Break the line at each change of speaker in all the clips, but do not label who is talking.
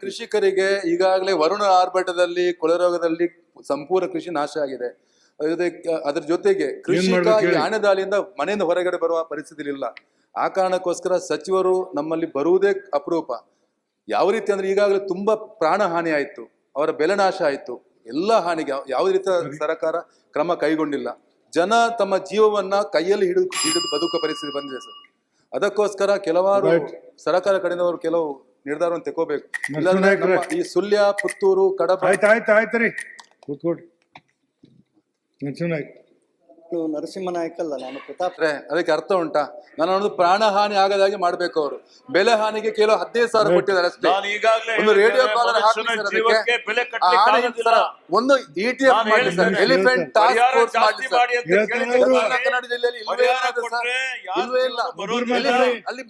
ಕೃಷಿಕರಿಗೆ ಈಗಾಗಲೇ ವರುಣ ಆರ್ಭಟದಲ್ಲಿ ಕೊಳರೋಗದಲ್ಲಿ ಸಂಪೂರ್ಣ ಕೃಷಿ ನಾಶ ಆಗಿದೆ. ಅದ್ರ ಜೊತೆಗೆ ಕೃಷಿಕ ದಾಳಿಯಿಂದ ಮನೆಯಿಂದ ಹೊರಗಡೆ ಬರುವ ಪರಿಸ್ಥಿತಿ ಇಲ್ಲ ಆ ಕಾರಣಕ್ಕೋಸ್ಕರ ಸಚಿವರು ನಮ್ಮಲ್ಲಿ ಬರುವುದೇ ಅಪರೂಪ. ಯಾವ ರೀತಿ ಅಂದ್ರೆ ಈಗಾಗಲೇ ತುಂಬಾ ಪ್ರಾಣ ಹಾನಿ ಆಯ್ತು. ಅವರ ಬೆಲೆ ನಾಶ ಆಯ್ತು. ಎಲ್ಲ ಹಾನಿಗೆ ಯಾವ- ರೀತಿ ರೀತಿಯ ಸರ್ಕಾರ ಕ್ರಮ ಕೈಗೊಂಡಿಲ್ಲ. ಜನ ತಮ್ಮ ಜೀವವನ್ನ ಕೈಯಲ್ಲಿ ಹಿಡಿದು ಹಿಡಿದು ಬದುಕುವ ಪರಿಸ್ಥಿತಿ ಬಂದಿದೆ ಸರ್. ಅದಕ್ಕೋಸ್ಕರ ಕೆಲವಾರು. ಸರ್ಕಾರ ಕಡೆಯಿಂದ ಕೆಲವು ನಿರ್ಧಾರವನ್ನು ತಗೋಬೇಕು ಇಲ್ಲಾಂದ್ರೆ. ನಮ್ಮ ಈ ಸುಳ್ಯ ಪುತ್ತೂರು ಕಡಪ
ಆಯ್ತು ಆಯ್ತು ಆಯ್ತು ರೀ. ಕೂತ್ಕೊಡ್ರಿ ನರಸಿಂಹನಾಯ್ತು
ನೀವು ನರಸಿಂಹನಾಯಕ ಅಲ್ಲ ನಾನು ಪ್ರತಾಪ್
ಅದಕ್ಕೆ ಅರ್ಥ ಉಂಟಾ ನಾನು ಒಂದು ಪ್ರಾಣ ಹಾನಿ ಆಗದಾಗಿ ಮಾಡ್ಬೇಕು ಅವರು ಬೆಲೆ ಹಾನಿಗೆ ಕೇಳೋ ಹದಿನೈದು ಸಾವಿರ ಕೊಟ್ಟಿದ್ದಾರೆ ಅಷ್ಟೇ
ನಾನು ಈಗಾಗಲೇ
ಒಂದು ರೇಡಿಯೋ ಕಾಲರ್ ಹಾಕಿ ಸರ್
ಜೀವಕ್ಕೆ
ಅದಕ್ಕೆ.
ಬೆಲೆ
ಆ
ಕಟ್ಟಲಿಕ್ಕೆ
ಹಾನಿಗೆ
ಆಗೋದಿಲ್ಲ.
ಸರ್ ಒಂದು ಇಟಿಎಫ್ ಟಿ ಮಾಡಿ ಸರ್
ಹೇಳ್ತೇನೆ.
ಎಲಿಫೆಂಟ್ ಟಾಸ್ಕ್
ಪರಿಹಾರ
ಫೋರ್ಸ್ ಮಾಡಿ
ಜಾಸ್ತಿ
ಸರ್
ಮಾಡಿ ಅಂತ
ಹೇಳ್ತೇನೆ
ಕೇಳಿದ್ರೆ
ಅವರು.
ದಕ್ಷಿಣ ಕನ್ನಡ ಜಿಲ್ಲೆಯಲ್ಲಿ ಇಲ್ವೇ
ಪರಿಹಾರ
ಇಲ್ಲ ಸರ್.
ಕೊಟ್ರೆ ಯಾರು
ಇಲ್ವೇ ಇಲ್ಲ
ಬರೋದಿಲ್ಲ.
ಎಲಿಫೆಂಟ್ ಅಲ್ಲಿ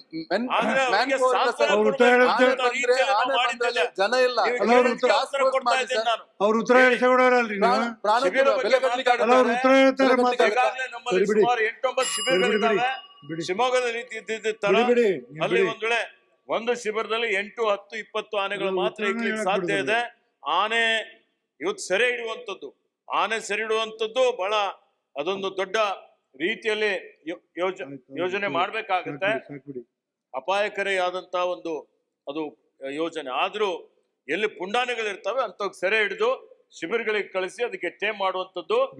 ಆದ್ರೆ
ಮ್ಯಾನ್
ಅವ್ರಿಗೆ
ಪವರ್ ಇಲ್ಲ
ಸಾಂತ್ವನ
ಅವ್ರು ಉತ್ತರ
ಆನೆ
ಹೇಳ್ತಾರೆ.
ಬಂದ್ರೆ
ರೀತಿಯಲ್ಲಿ
ಆನೆ
ನಾವು
ಬಂದ್ರೆ
ಮಾಡಿದ್ದೇವೆ.
ಜನ ಇಲ್ಲ
ನೀವು
ಅಲ್ಲ, ಅವ್ರು
ಹೇಳಿದ್ದಕ್ಕೆ
ಟಾಸ್ಕ್
ಉತ್ತರ
ಫೋರ್ಸ್
ಕೊಡ್ತಾ
ಮಾಡಿ
ಇದ್ದೇನೆ
ಸರ್.
ನಾನು.
ಅವ್ರ ಉತ್ತರ ಹೇಳ್ಸೋಡಲ್ರಿ
ಪ್ರಾಣ
ನೀವು
ಪ್ರಾಣ
ಶಿಬಿರ ಬಗ್ಗೆ
ಬೆಲೆ ಕಟ್ಟಲಿಕ್ಕೆ
ಅಲ್ಲ ಅವ್ರ ಉತ್ತರ ಹೇಳ್ತಾರೆ ಮಾತಾಡ
ಈಗಾಗಲೇ ನಮ್ಮಲ್ಲಿ
ಸರಿ ಬಿಡಿ.
ಸುಮಾರು ಎಂಟೊಂಬತ್ತು ಶಿಬಿರಗಳಿದ್ದಾವೆ. ಶಿವಮೊಗ್ಗದ ರೀತಿ ತರ ಅಲ್ಲಿ. ಒಂದ್ ವೇಳೆ ಒಂದು ಶಿಬಿರದಲ್ಲಿ ಎಂಟು ಹತ್ತು ಇಪ್ಪತ್ತು ಆನೆಗಳು ಮಾತ್ರ ಇಕ್ಲಿಕ್ಕೆ ಸಾಧ್ಯ ಇದೆ ಆನೆ ಇವತ್ತು ಸೆರೆ ಇಡುವಂಥದ್ದು ಆನೆ ಸೆರೆ ಇಡುವಂಥದ್ದು ಬಹಳ ಅದೊಂದು ದೊಡ್ಡ ರೀತಿಯಲ್ಲಿ. ಯೋಜನೆ ಮಾಡ್ಬೇಕಾಗತ್ತೆ ಅಪಾಯಕಾರಿಯಾದಂತಹ ಒಂದು ಅದು ಯೋಜನೆ ಆದ್ರೂ ಎಲ್ಲಿ ಪುಂಡಾನೆಗಳಿರ್ತವೆ ಅಂತ ಸೆರೆ ಹಿಡಿದು ಶಿಬಿರಗಳಿಗೆ ಕಳಿಸಿ ಅದಕ್ಕೆ ಟೇಮ್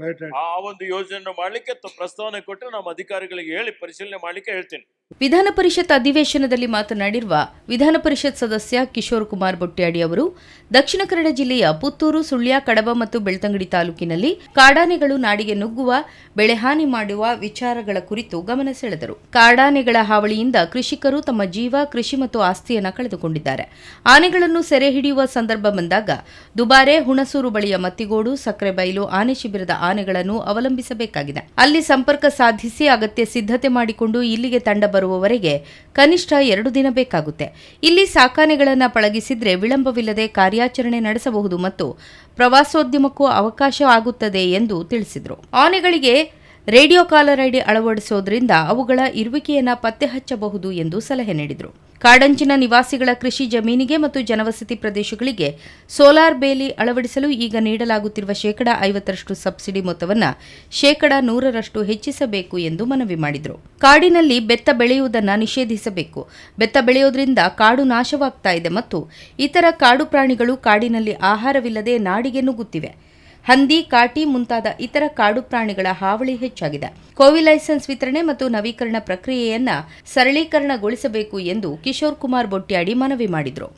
Right, right.
ಆ ಒಂದು ಯೋಜನೆ ಮಾಡಲಿಕ್ಕೆ ತ- ಪ್ರಸ್ತಾವನೆ ಕೊಟ್ಟು ನಮ್ಮ ಅಧಿಕಾರಿಗಳಿಗೆ ಹೇಳಿ ಪರಿಶೀಲನೆ ಮಾಡಲಿಕ್ಕೆ ಹೇಳ್ತೀನಿ
ವಿಧಾನ ಪರಿಷತ್ ಅಧಿವೇಶನದಲ್ಲಿ ಮಾತನಾಡಿರುವ ವಿಧಾನ ಪರಿಷತ್ ಸದಸ್ಯ ಕಿಶೋರ್ ಕುಮಾರ್ ಬೊಟ್ಟ್ಯಾಡಿ ಅವರು, ದಕ್ಷಿಣ ಕನ್ನಡ ಜಿಲ್ಲೆಯ ಪುತ್ತೂರು, ಸುಳ್ಯ, ಕಡಬ ಮತ್ತು ಬೆಳ್ತಂಗಡಿ ತಾಲೂಕಿನಲ್ಲಿ ಕಾಡಾನೆಗಳು ನಾಡಿಗೆ ನುಗ್ಗುವ ಬೆಳೆಹಾನಿ ಮಾಡುವ ವಿಚಾರಗಳ ಕುರಿತು ಗಮನ ಸೆಳೆದರು. ಕಾಡಾನೆಗಳ ಹಾವಳಿಯಿಂದ ಕೃಷಿಕರು ತಮ್ಮ ಜೀವ, ಕೃಷಿ ಮತ್ತು ಆಸ್ತಿಯನ್ನು ಕಳೆದುಕೊಂಡಿದ್ದಾರೆ. ಆನೆಗಳನ್ನು ಸೆರೆ ಹಿಡಿಯುವ ಸಂದರ್ಭ ಬಂದಾಗ ದುಬಾರೆ ಹುಣಸೂರು ಬಳಿಯ ಮತ್ತಿಗೋಡು ಸಕ್ಕರೆಬೈಲು ಆನೆ ಶಿಬಿರದ ಆನೆಗಳನ್ನು ಅವಲಂಬಿಸಬೇಕಾಗಿದೆ. ಅಲ್ಲಿ ಸಂಪರ್ಕ ಸಾಧಿಸಿ ಅಗತ್ಯ ಸಿದ್ಧತೆ ಮಾಡಿಕೊಂಡು ಇಲ್ಲಿಗೆ ತಂಡ ಬರುವವರೆಗೆ ಕನಿಷ್ಠ ಎರಡು ದಿನ ಬೇಕಾಗುತ್ತೆ. ಇಲ್ಲಿ ಸಾಕಾನೆಗಳನ್ನು ಪಳಗಿಸಿದ್ರೆ ವಿಳಂಬವಿಲ್ಲದೆ ಕಾರ್ಯಾಚರಣೆ ನಡೆಸಬಹುದು ಮತ್ತು ಪ್ರವಾಸೋದ್ಯಮಕ್ಕೂ ಅವಕಾಶ ಆಗುತ್ತದೆ ಎಂದು ತಿಳಿಸಿದರು. ಆನೆಗಳಿಗೆ ರೇಡಿಯೋ ಕಾಲರ್ ಐಡಿ ಅಳವಡಿಸೋದ್ರಿಂದ ಅವುಗಳ ಇರುವಿಕೆಯನ್ನು ಪತ್ತೆ ಹಚ್ಚಬಹುದು ಎಂದು ಸಲಹೆ ನೀಡಿದರು. ಕಾಡಂಚಿನ ನಿವಾಸಿಗಳ ಕೃಷಿ ಜಮೀನಿಗೆ ಮತ್ತು ಜನವಸತಿ ಪ್ರದೇಶಗಳಿಗೆ ಸೋಲಾರ್ ಬೇಲಿ ಅಳವಡಿಸಲು ಈಗ ನೀಡಲಾಗುತ್ತಿರುವ ಶೇಕಡಾ ಐವತ್ತರಷ್ಟು ಸಬ್ಸಿಡಿ ಮೊತ್ತವನ್ನು ಶೇಕಡಾ ನೂರರಷ್ಟು ಹೆಚ್ಚಿಸಬೇಕು ಎಂದು ಮನವಿ ಮಾಡಿದರು. ಕಾಡಿನಲ್ಲಿ ಬೆತ್ತ ಬೆಳೆಯುವುದನ್ನು ನಿಷೇಧಿಸಬೇಕು. ಬೆತ್ತ ಬೆಳೆಯೋದ್ರಿಂದ ಕಾಡು ನಾಶವಾಗ್ತಾ ಇದೆ ಮತ್ತು ಇತರ ಕಾಡು ಪ್ರಾಣಿಗಳು ಕಾಡಿನಲ್ಲಿ ಆಹಾರವಿಲ್ಲದೆ ನಾಡಿಗೆ ನುಗ್ಗುತ್ತಿವೆ. ಹಂದಿ, ಕಾಟಿ ಮುಂತಾದ ಇತರ ಕಾಡು ಪ್ರಾಣಿಗಳ ಹಾವಳಿ ಹೆಚ್ಚಾಗಿದೆ. ಕೋವಿ ಲೈಸೆನ್ಸ್ ವಿತರಣೆ ಮತ್ತು ನವೀಕರಣ ಪ್ರಕ್ರಿಯೆಯನ್ನ ಸರಳೀಕರಣಗೊಳಿಸಬೇಕು ಎಂದು ಕಿಶೋರ್ ಕುಮಾರ್ ಬೊಟ್ಯಾಡಿ ಮನವಿ ಮಾಡಿದರು.